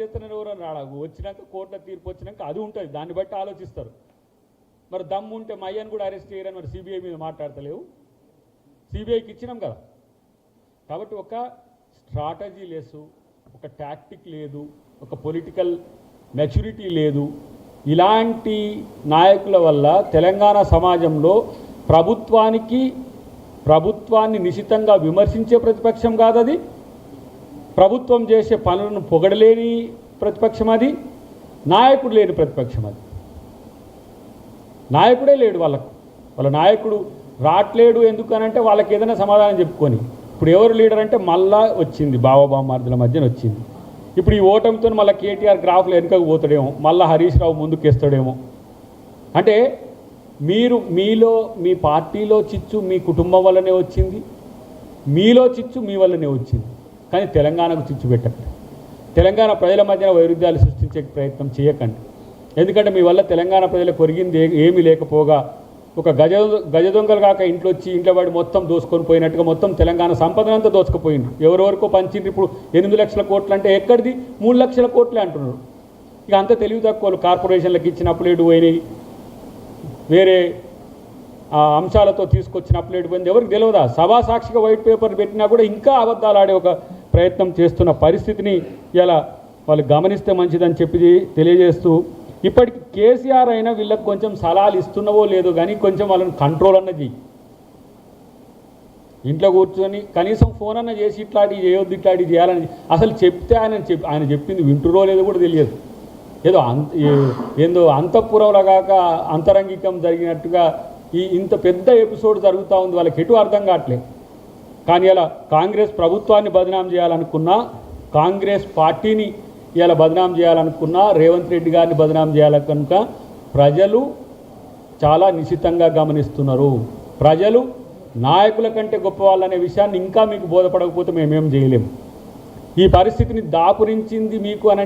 చేస్తున్నారు ఎవరని రాడకు వచ్చినాక కోర్టులో తీర్పు వచ్చినాక అది ఉంటుంది. దాన్ని బట్టి ఆలోచిస్తారు. మరి దమ్ము ఉంటే మయ్యని కూడా అరెస్ట్ చేయరని మరి సిబిఐ మీద మాట్లాడతలేవు. సిబిఐకి ఇచ్చినాం కదా. కాబట్టి ఒక స్ట్రాటజీ లేసు ఒక టాక్టిక్ లేదు ఒక పొలిటికల్ మెచ్యూరిటీ లేదు. ఇలాంటి నాయకుల వల్ల తెలంగాణ సమాజంలో ప్రభుత్వానికి ప్రభుత్వాన్ని నిశితంగా విమర్శించే ప్రతిపక్షం కాదది. ప్రభుత్వం చేసే పనులను పొగడలేని ప్రతిపక్షం అది నాయకుడు లేని ప్రతిపక్షం అది నాయకుడే లేడు వాళ్ళకు. వాళ్ళ నాయకుడు రావట్లేడు ఎందుకనంటే వాళ్ళకి ఏదైనా సమాధానం చెప్పుకొని. ఇప్పుడు ఎవరు లీడర్ అంటే మళ్ళా వచ్చింది బావబామార్దుల మధ్యన వచ్చింది. ఇప్పుడు ఈ ఓటమితో మళ్ళీ కేటీఆర్ గ్రాఫ్లో వెనుకకు పోతాడేమో మళ్ళీ హరీష్ రావు ముందుకు వేస్తాడేమో అంటే మీరు మీలో మీ పార్టీలో చిచ్చు మీ కుటుంబం వల్లనే వచ్చింది మీలో చిచ్చు మీ వల్లనే వచ్చింది. కానీ తెలంగాణకు చిచ్చుపెట్టకండి తెలంగాణ ప్రజల మధ్యన వైరుధ్యాలు సృష్టించే ప్రయత్నం చేయకండి. ఎందుకంటే మీ వల్ల తెలంగాణ ప్రజలకు కొరిగింది ఏమీ లేకపోగా ఒక గజ గజ దొంగలు కాక ఇంట్లో వచ్చి ఇంట్లో వాడి మొత్తం దోసుకొని పోయినట్టుగా మొత్తం తెలంగాణ సంపదనంతా దోచుకుపోయింది ఎవరెవరికో పంచిండ్రు ఇప్పుడు ఎనిమిది లక్షల కోట్లు అంటే ఎక్కడిది? మూడు లక్షల కోట్లే అంటున్నారు. ఇక అంత తెలివి తక్కువలు కార్పొరేషన్లకు ఇచ్చిన ఏడు పోయినాయి. వేరే ఆ అంశాలతో తీసుకొచ్చిన అప్లేట్ పోయింది. ఎవరికి తెలియదా సభా సాక్షిగా వైట్ పేపర్ పెట్టినా కూడా ఇంకా అబద్ధాలు ఆడే ఒక ప్రయత్నం చేస్తున్న పరిస్థితిని ఇలా వాళ్ళు గమనిస్తే మంచిదని చెప్పి తెలియజేస్తూ ఇప్పటికి కేసీఆర్ అయినా వీళ్ళకి కొంచెం సలహాలు ఇస్తున్నవో లేదో కానీ కొంచెం వాళ్ళని కంట్రోల్ అన్నది ఇంట్లో కూర్చొని కనీసం ఫోన్ అన్న చేసి ఇట్లాంటివి చేయొద్దు ఇట్లాంటివి చేయాలని అసలు చెప్తే ఆయన చెప్ ఆయన చెప్పింది వింటురో లేదో కూడా తెలియదు. ఏదో అంత ఏందో అంతఃపురంలో కాక అంతరంగికం జరిగినట్టుగా ఈ ఇంత పెద్ద ఎపిసోడ్ జరుగుతూ ఉంది వాళ్ళకి ఎటు అర్థం కావట్లేదు. కానీ ఇలా కాంగ్రెస్ ప్రభుత్వాన్ని బదనాం చేయాలనుకున్నా కాంగ్రెస్ పార్టీని ఇలా బదనాం చేయాలనుకున్నా రేవంత్ రెడ్డి గారిని బదనాం చేయాలనుక ప్రజలు చాలా నిశితంగా గమనిస్తున్నారు. ప్రజలు నాయకుల కంటే గొప్ప వాళ్ళనే విషయాన్ని ఇంకా మీకు బోధపడకపోతే మేమేం చేయలేము ఈ పరిస్థితిని దాపురించింది మీకు అని